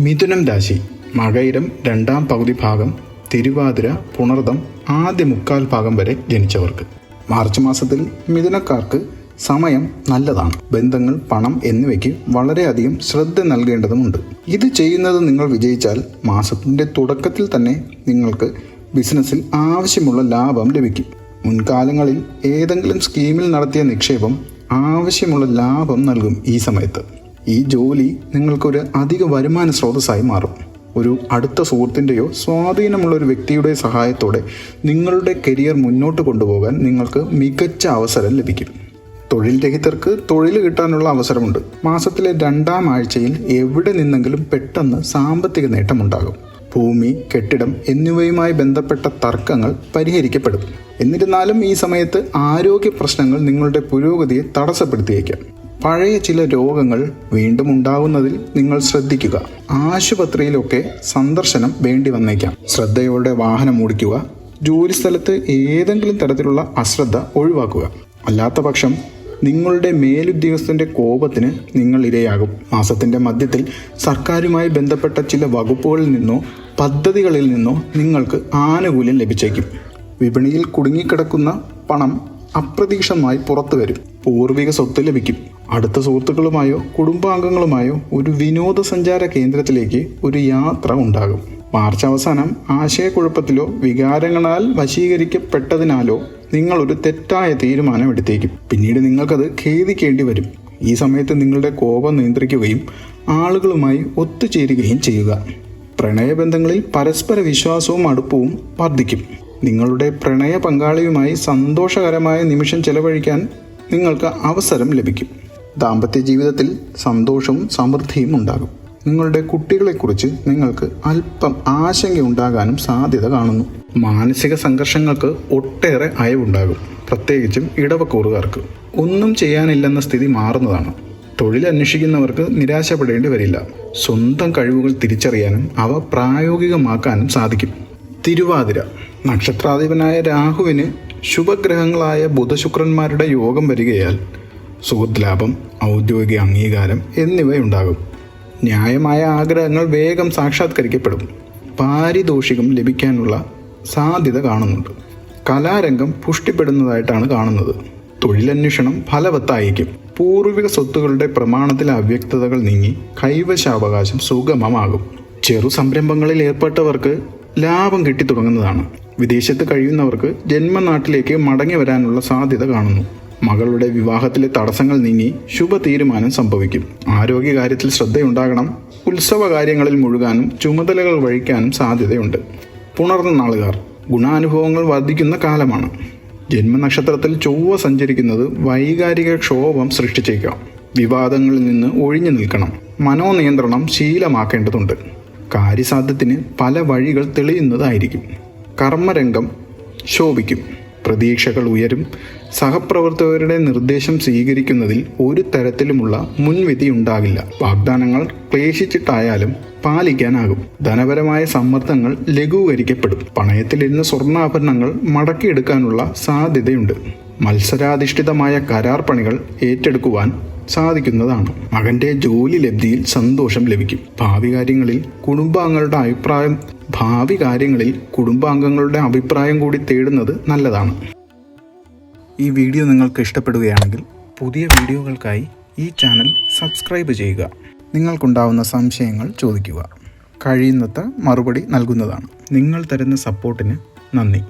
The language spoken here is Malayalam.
മിഥുനം രാശി മകയിരം രണ്ടാം പകുതി ഭാഗം തിരുവാതിര പുണർദം ആദ്യ മുക്കാൽ ഭാഗം വരെ ജനിച്ചവർക്ക്. മാർച്ച് മാസത്തിൽ മിഥുനക്കാർക്ക് സമയം നല്ലതാണ്. ബന്ധങ്ങൾ പണം എന്നിവയ്ക്ക് വളരെയധികം ശ്രദ്ധ നൽകേണ്ടതുമുണ്ട്. ഇത് ചെയ്യുന്നത് നിങ്ങൾ വിജയിച്ചാൽ മാസത്തിന്റെ തുടക്കത്തിൽ തന്നെ നിങ്ങൾക്ക് ബിസിനസ്സിൽ ആവശ്യമുള്ള ലാഭം ലഭിക്കും. മുൻകാലങ്ങളിൽ ഏതെങ്കിലും സ്കീമിൽ നടത്തിയ നിക്ഷേപം ആവശ്യമുള്ള ലാഭം നൽകും ഈ സമയത്ത്. ഈ ജോലി നിങ്ങൾക്കൊരു അധിക വരുമാന സ്രോതസ്സായി മാറും. ഒരു അടുത്ത സുഹൃത്തിന്റെയോ സ്വാധീനമുള്ള ഒരു വ്യക്തിയുടെ സഹായത്തോടെ നിങ്ങളുടെ കരിയർ മുന്നോട്ട് കൊണ്ടുപോകാൻ നിങ്ങൾക്ക് മികച്ച അവസരം ലഭിക്കും. തൊഴിൽ രഹിതർക്ക് തൊഴിൽ കിട്ടാനുള്ള അവസരമുണ്ട്. മാസത്തിലെ രണ്ടാം ആഴ്ചയിൽ എവിടെ നിന്നെങ്കിലും പെട്ടെന്ന് സാമ്പത്തിക നേട്ടമുണ്ടാകും. ഭൂമി കെട്ടിടം എന്നിവയുമായി ബന്ധപ്പെട്ട തർക്കങ്ങൾ പരിഹരിക്കപ്പെടും. എന്നിരുന്നാലും ഈ സമയത്ത് ആരോഗ്യ പ്രശ്നങ്ങൾ നിങ്ങളുടെ പുരോഗതിയെ തടസ്സപ്പെടുത്തിയേക്കാം. പഴയ ചില രോഗങ്ങൾ വീണ്ടും ഉണ്ടാകുന്നതിൽ നിങ്ങൾ ശ്രദ്ധിക്കുക. ആശുപത്രിയിലൊക്കെ സന്ദർശനം വേണ്ടി വന്നേക്കാം. ശ്രദ്ധയോടെ വാഹനം ഓടിക്കുക. ജോലിസ്ഥലത്ത് ഏതെങ്കിലും തരത്തിലുള്ള അശ്രദ്ധ ഒഴിവാക്കുക. അല്ലാത്ത പക്ഷം നിങ്ങളുടെ മേലുദ്യോഗസ്ഥന്റെ കോപത്തിന് നിങ്ങൾ ഇരയാകും. മാസത്തിന്റെ മധ്യത്തിൽ സർക്കാരുമായി ബന്ധപ്പെട്ട ചില വകുപ്പുകളിൽ നിന്നോ പദ്ധതികളിൽ നിന്നോ നിങ്ങൾക്ക് ആനുകൂല്യം ലഭിച്ചേക്കും. വിപണിയിൽ കുടുങ്ങിക്കിടക്കുന്ന പണം അപ്രതീക്ഷിതമായി പുറത്തു വരും. പൂർവിക സ്വത്ത് ലഭിക്കും. അടുത്ത സുഹൃത്തുക്കളുമായോ കുടുംബാംഗങ്ങളുമായോ ഒരു വിനോദസഞ്ചാര കേന്ദ്രത്തിലേക്ക് ഒരു യാത്ര ഉണ്ടാകും. മാർച്ച് അവസാനം ആശയക്കുഴപ്പത്തിലോ വികാരങ്ങളാൽ വശീകരിക്കപ്പെട്ടതിനാലോ നിങ്ങൾ ഒരു തെറ്റായ തീരുമാനം എടുത്തേക്കും പിന്നീട് നിങ്ങൾക്കത് ഖേദിക്കേണ്ടി വരും. ഈ സമയത്ത് നിങ്ങളുടെ കോപം നിയന്ത്രിക്കുകയും ആളുകളുമായി ഒത്തുചേരുകയും ചെയ്യുക. പ്രണയബന്ധങ്ങളിൽ പരസ്പര വിശ്വാസവും അടുപ്പവും വർദ്ധിക്കും. നിങ്ങളുടെ പ്രണയ പങ്കാളിയുമായി സന്തോഷകരമായ നിമിഷം ചെലവഴിക്കാൻ നിങ്ങൾക്ക് അവസരം ലഭിക്കും. ദാമ്പത്യ ജീവിതത്തിൽ സന്തോഷവും സമൃദ്ധിയും ഉണ്ടാകും. നിങ്ങളുടെ കുട്ടികളെക്കുറിച്ച് നിങ്ങൾക്ക് അല്പം ആശങ്കയുണ്ടാകാനും സാധ്യത കാണുന്നു. മാനസിക സംഘർഷങ്ങൾക്ക് ഒട്ടേറെ അയവുണ്ടാകും. പ്രത്യേകിച്ചും ഇടവക്കൂറുകാർക്ക്. ഒന്നും ചെയ്യാനില്ലെന്ന സ്ഥിതി മാറുന്നതാണ്. തൊഴിൽ അന്വേഷിക്കുന്നവർക്ക് നിരാശപ്പെടേണ്ടി വരില്ല. സ്വന്തം കഴിവുകൾ തിരിച്ചറിയാനും അവ പ്രായോഗികമാക്കാനും സാധിക്കും. തിരുവാതിര. നക്ഷത്രാധിപനായ രാഹുവിന് ശുഭഗ്രഹങ്ങളായ ബുധശുക്രന്മാരുടെ യോഗം വരികയാൽ സുഹൃത്ത് ഔദ്യോഗിക അംഗീകാരം എന്നിവയുണ്ടാകും. ന്യായമായ ആഗ്രഹങ്ങൾ വേഗം സാക്ഷാത്കരിക്കപ്പെടും. പാരിതോഷികം ലഭിക്കാനുള്ള സാധ്യത കാണുന്നുണ്ട്. കലാരംഗം പുഷ്ടിപ്പെടുന്നതായിട്ടാണ് കാണുന്നത്. തൊഴിലന്വേഷണം ഫലവത്തായിരിക്കും. പൂർവിക സ്വത്തുക്കളുടെ പ്രമാണത്തിലെ അവ്യക്തതകൾ നീങ്ങി കൈവശാവകാശം സുഗമമാകും. ചെറു സംരംഭങ്ങളിൽ ഏർപ്പെട്ടവർക്ക് ലാഭം കിട്ടിത്തുടങ്ങുന്നതാണ് വിദേശത്ത് കഴിയുന്നവർക്ക് ജന്മനാട്ടിലേക്ക് മടങ്ങി വരാനുള്ള സാധ്യത കാണുന്നു. മകളുടെ വിവാഹത്തിലെ തടസ്സങ്ങൾ നീങ്ങി ശുഭ തീരുമാനം സംഭവിക്കും. ആരോഗ്യകാര്യത്തിൽ ശ്രദ്ധയുണ്ടാകണം. ഉത്സവ കാര്യങ്ങളിൽ മുഴുകാനും ചുമതലകൾ വഹിക്കാനും സാധ്യതയുണ്ട്. പുണർന്ന നാളുകാർ ഗുണാനുഭവങ്ങൾ വർദ്ധിക്കുന്ന കാലമാണ്. ജന്മനക്ഷത്രത്തിൽ ചൊവ്വ സഞ്ചരിക്കുന്നത് വൈകാരിക ക്ഷോഭം സൃഷ്ടിച്ചേക്കാം. വിവാദങ്ങളിൽ നിന്ന് ഒഴിഞ്ഞു നിൽക്കണം. മനോനിയന്ത്രണം ശീലമാക്കേണ്ടതുണ്ട്. കാര്യസാധ്യത്തിന് പല വഴികൾ തെളിയുന്നതായിരിക്കും. കർമ്മരംഗം ശോഭിക്കും. പ്രതീക്ഷകൾ ഉയരും. സഹപ്രവർത്തകരുടെ നിർദ്ദേശം സ്വീകരിക്കുന്നതിൽ ഒരു തരത്തിലുമുള്ള മുൻവിധി ഉണ്ടാകില്ല. വാഗ്ദാനങ്ങൾ ക്ലേശിച്ചിട്ടായാലും പാലിക്കാനാകും. ധനപരമായ സമ്മർദ്ദങ്ങൾ ലഘൂകരിക്കപ്പെടും. പണയത്തിലിരുന്ന സ്വർണാഭരണങ്ങൾ മടക്കിയെടുക്കാനുള്ള സാധ്യതയുണ്ട്. മത്സരാധിഷ്ഠിതമായ കരാർ പണികൾ ഏറ്റെടുക്കുവാൻ സാധിക്കുന്നതാണ്. മകന്റെ ജോലി ലബ്ധിയിൽ സന്തോഷം ലഭിക്കും. ഭാവി കാര്യങ്ങളിൽ കുടുംബാംഗങ്ങളുടെ അഭിപ്രായം ഭാവി കാര്യങ്ങളിൽ കുടുംബാംഗങ്ങളുടെ അഭിപ്രായം കൂടി തേടുന്നത് നല്ലതാണ്. ഈ വീഡിയോ നിങ്ങൾക്ക് ഇഷ്ടപ്പെടുകയാണെങ്കിൽ പുതിയ വീഡിയോകൾക്കായി ഈ ചാനൽ സബ്സ്ക്രൈബ് ചെയ്യുക. നിങ്ങൾക്കുണ്ടാവുന്ന സംശയങ്ങൾ ചോദിക്കുക. കഴിയുന്നത്ര മറുപടി നൽകുന്നതാണ്. നിങ്ങൾ തരുന്ന സപ്പോർട്ടിന് നന്ദി.